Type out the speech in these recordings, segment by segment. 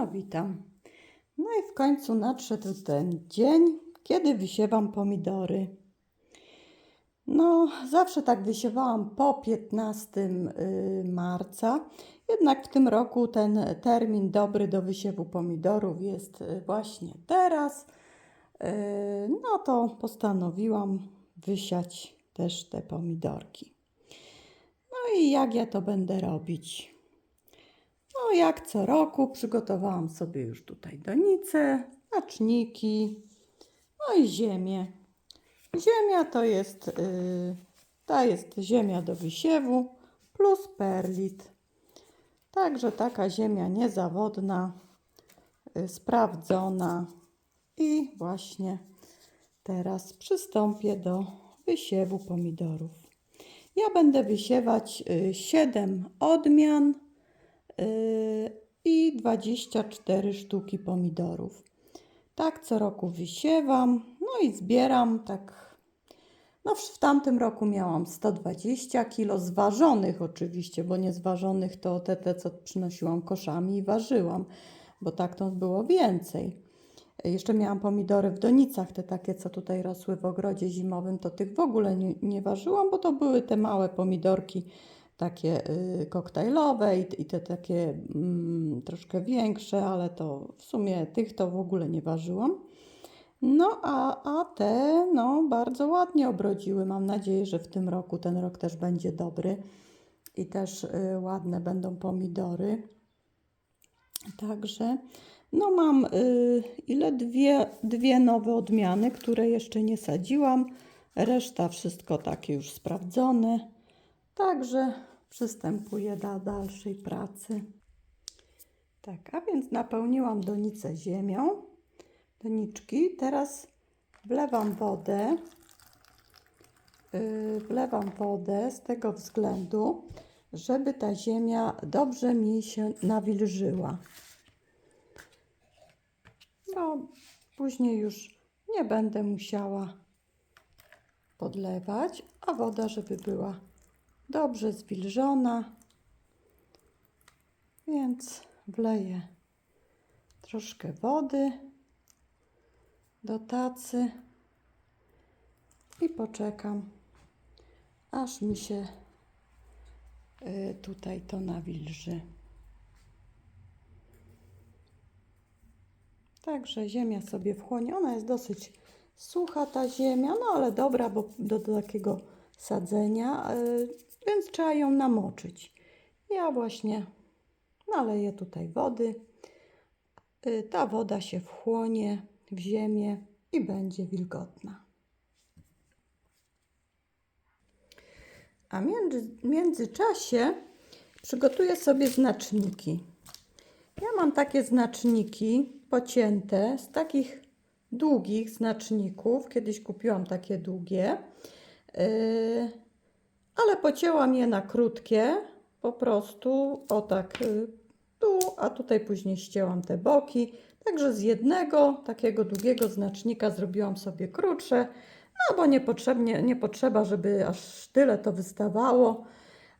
No witam. No i w końcu nadszedł ten dzień, kiedy wysiewam pomidory. No, zawsze tak wysiewałam po 15 y, marca, jednak w tym roku ten termin dobry do wysiewu pomidorów jest y, właśnie teraz. Y, No to postanowiłam wysiać też te pomidorki. No i jak ja to będę robić? No, jak co roku przygotowałam sobie już tutaj donicę, naczniki, no i ziemię. Ziemia to jest, yy, ta jest ziemia do wysiewu plus perlit. Także taka ziemia niezawodna, yy, sprawdzona i właśnie teraz przystąpię do wysiewu pomidorów. Ja będę wysiewać 7 odmian yy, i 24 sztuki pomidorów. Tak co roku wysiewam, no i zbieram tak. No w tamtym roku miałam 120 kg zważonych oczywiście, bo nie zważonych to te, te co przynosiłam koszami i ważyłam, bo tak to było więcej. Jeszcze miałam pomidory w donicach, te takie, co tutaj rosły w ogrodzie zimowym, to tych w ogóle nie, nie ważyłam, bo to były te małe pomidorki, takie y, koktajlowe i, i te takie mm, troszkę większe, ale to w sumie tych to w ogóle nie ważyłam. No a, a te no, bardzo ładnie obrodziły. Mam nadzieję, że w tym roku ten rok też będzie dobry i też y, ładne będą pomidory. Także no mam y, ile dwie, dwie nowe odmiany, które jeszcze nie sadziłam. Reszta wszystko takie już sprawdzone. Także przystępuję do dalszej pracy. Tak, a więc napełniłam donicę ziemią. Doniczki. Teraz wlewam wodę. Yy, wlewam wodę z tego względu, żeby ta ziemia dobrze mi się nawilżyła. No, później już nie będę musiała podlewać, a woda, żeby była dobrze zwilżona. Więc wleję troszkę wody do tacy i poczekam, aż mi się y, tutaj to nawilży. Także ziemia sobie wchłonie. Ona jest dosyć sucha, ta ziemia, no ale dobra, bo do, do takiego sadzenia, yy, więc trzeba ją namoczyć. Ja właśnie naleję tutaj wody. Yy, ta woda się wchłonie w ziemię i będzie wilgotna. A w międzyczasie przygotuję sobie znaczniki. Ja mam takie znaczniki pocięte z takich długich znaczników. Kiedyś kupiłam takie długie, ale pocięłam je na krótkie, po prostu o tak yy, tu, a tutaj później ścięłam te boki. Także z jednego takiego długiego znacznika zrobiłam sobie krótsze, no bo niepotrzebnie, nie potrzeba, żeby aż tyle to wystawało,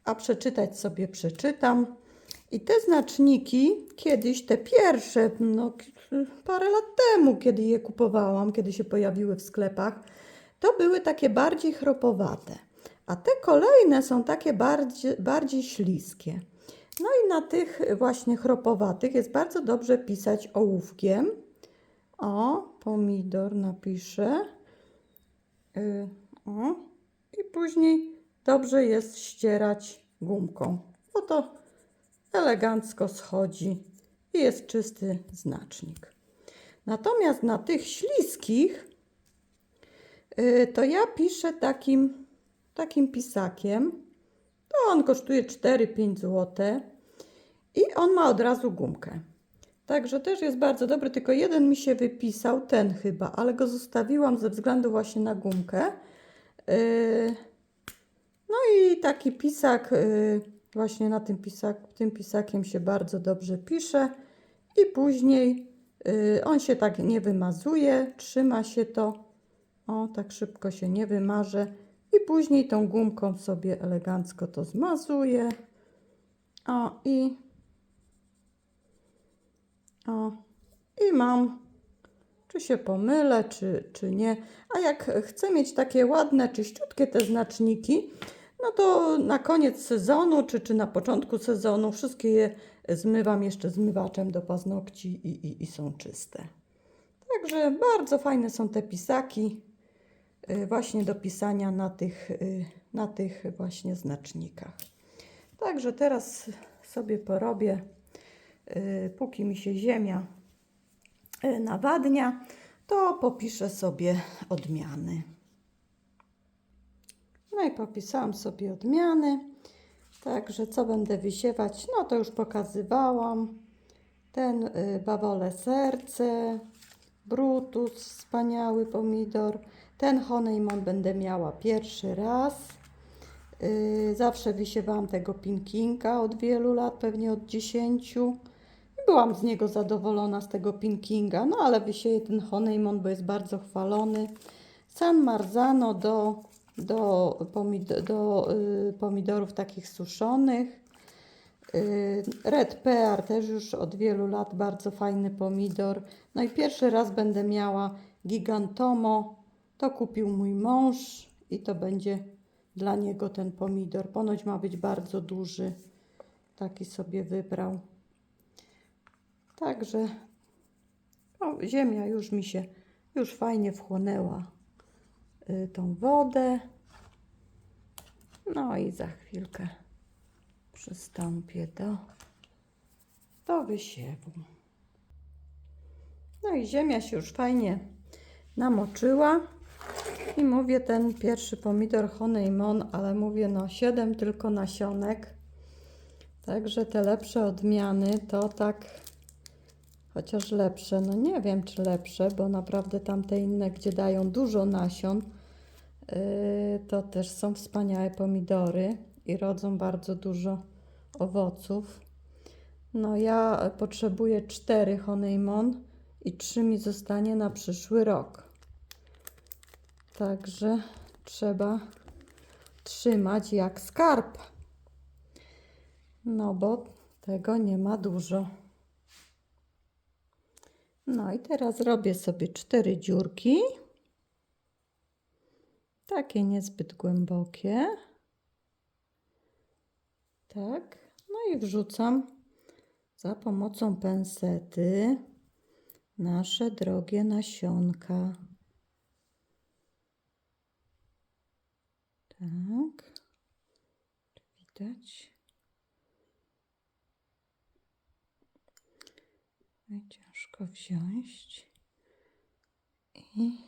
a przeczytać sobie przeczytam. I te znaczniki, kiedyś te pierwsze, no parę lat temu, kiedy je kupowałam, kiedy się pojawiły w sklepach, to były takie bardziej chropowate. A te kolejne są takie bardziej, bardziej śliskie. No i na tych właśnie chropowatych jest bardzo dobrze pisać ołówkiem. O, pomidor napiszę. Yy, o. I później dobrze jest ścierać gumką, bo to elegancko schodzi i jest czysty znacznik. Natomiast na tych śliskich to ja piszę takim, takim pisakiem. To on kosztuje 4-5 zł i on ma od razu gumkę. Także też jest bardzo dobry, tylko jeden mi się wypisał, ten chyba, ale go zostawiłam ze względu właśnie na gumkę. Yy, no i taki pisak yy, Właśnie na tym, pisak, tym pisakiem się bardzo dobrze pisze i później on się tak nie wymazuje, trzyma się to, o tak szybko się nie wymaże i później tą gumką sobie elegancko to zmazuję. O i O, i mam, czy się pomylę, czy, czy nie. A jak chcę mieć takie ładne, czyściutkie te znaczniki, no to na koniec sezonu, czy, czy na początku sezonu, wszystkie je zmywam jeszcze zmywaczem do paznokci i, i, i są czyste. Także bardzo fajne są te pisaki właśnie do pisania na tych, y, na tych właśnie znacznikach. Także teraz sobie porobię, y, póki mi się ziemia y, nawadnia, to popiszę sobie odmiany. No i popisałam sobie odmiany. Także co będę wysiewać? No to już pokazywałam. Ten y, bawole serce, brutus, wspaniały pomidor. Ten honeymon będę miała pierwszy raz. Y, zawsze wysiewałam tego pinkinga od wielu lat, pewnie od 10. I byłam z niego zadowolona, z tego pinkinga. No ale wysieję ten honeymon, bo jest bardzo chwalony. San Marzano do, do, pomid- do y, pomidorów takich suszonych. Y, Red Pear też już od wielu lat bardzo fajny pomidor. No i pierwszy raz będę miała Gigantomo. To kupił mój mąż i to będzie dla niego ten pomidor. Ponoć ma być bardzo duży. Taki sobie wybrał. Także o, ziemia już mi się już fajnie wchłonęła y, tą wodę. No i za chwilkę przystąpię do, do wysiewu. No i ziemia się już fajnie namoczyła. I mówię ten pierwszy pomidor Honeymon, ale mówię no 7 tylko nasionek. Także te lepsze odmiany to tak, chociaż lepsze, no nie wiem czy lepsze, bo naprawdę tamte inne, gdzie dają dużo nasion, yy, to też są wspaniałe pomidory i rodzą bardzo dużo owoców. No ja potrzebuję 4 Honeymon i 3 mi zostanie na przyszły rok. Także trzeba trzymać jak skarb. No bo tego nie ma dużo. No i teraz robię sobie cztery dziurki. Takie niezbyt głębokie. Tak. No i wrzucam za pomocą pensety nasze drogie nasionka. Tak. Czy widać? Ciężko wziąć. I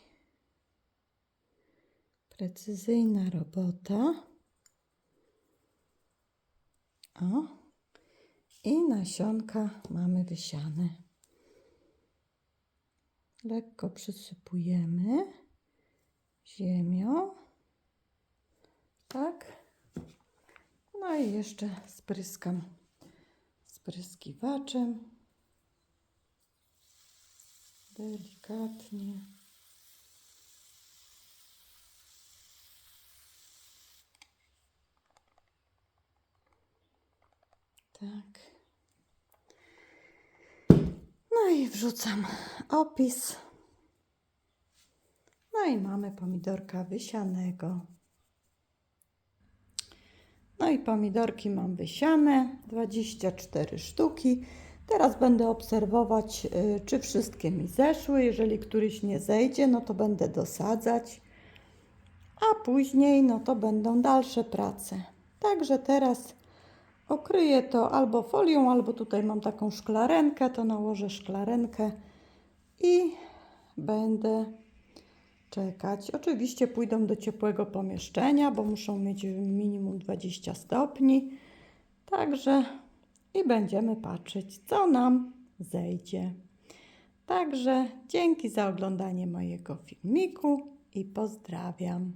precyzyjna robota. O. I nasionka mamy wysiane. Lekko przysypujemy ziemią. Tak. No i jeszcze spryskam spryskiwaczem. Delikatnie. Tak. No i wrzucam opis. No i mamy pomidorka wysianego. I pomidorki mam wysiane, 24 sztuki. Teraz będę obserwować, y, czy wszystkie mi zeszły. Jeżeli któryś nie zejdzie, no to będę dosadzać. A później, no to będą dalsze prace. Także teraz okryję to albo folią, albo tutaj mam taką szklarenkę, to nałożę szklarenkę i będę czekać. Oczywiście pójdą do ciepłego pomieszczenia, bo muszą mieć minimum 20 stopni. Także i będziemy patrzeć, co nam zejdzie. Także dzięki za oglądanie mojego filmiku i pozdrawiam.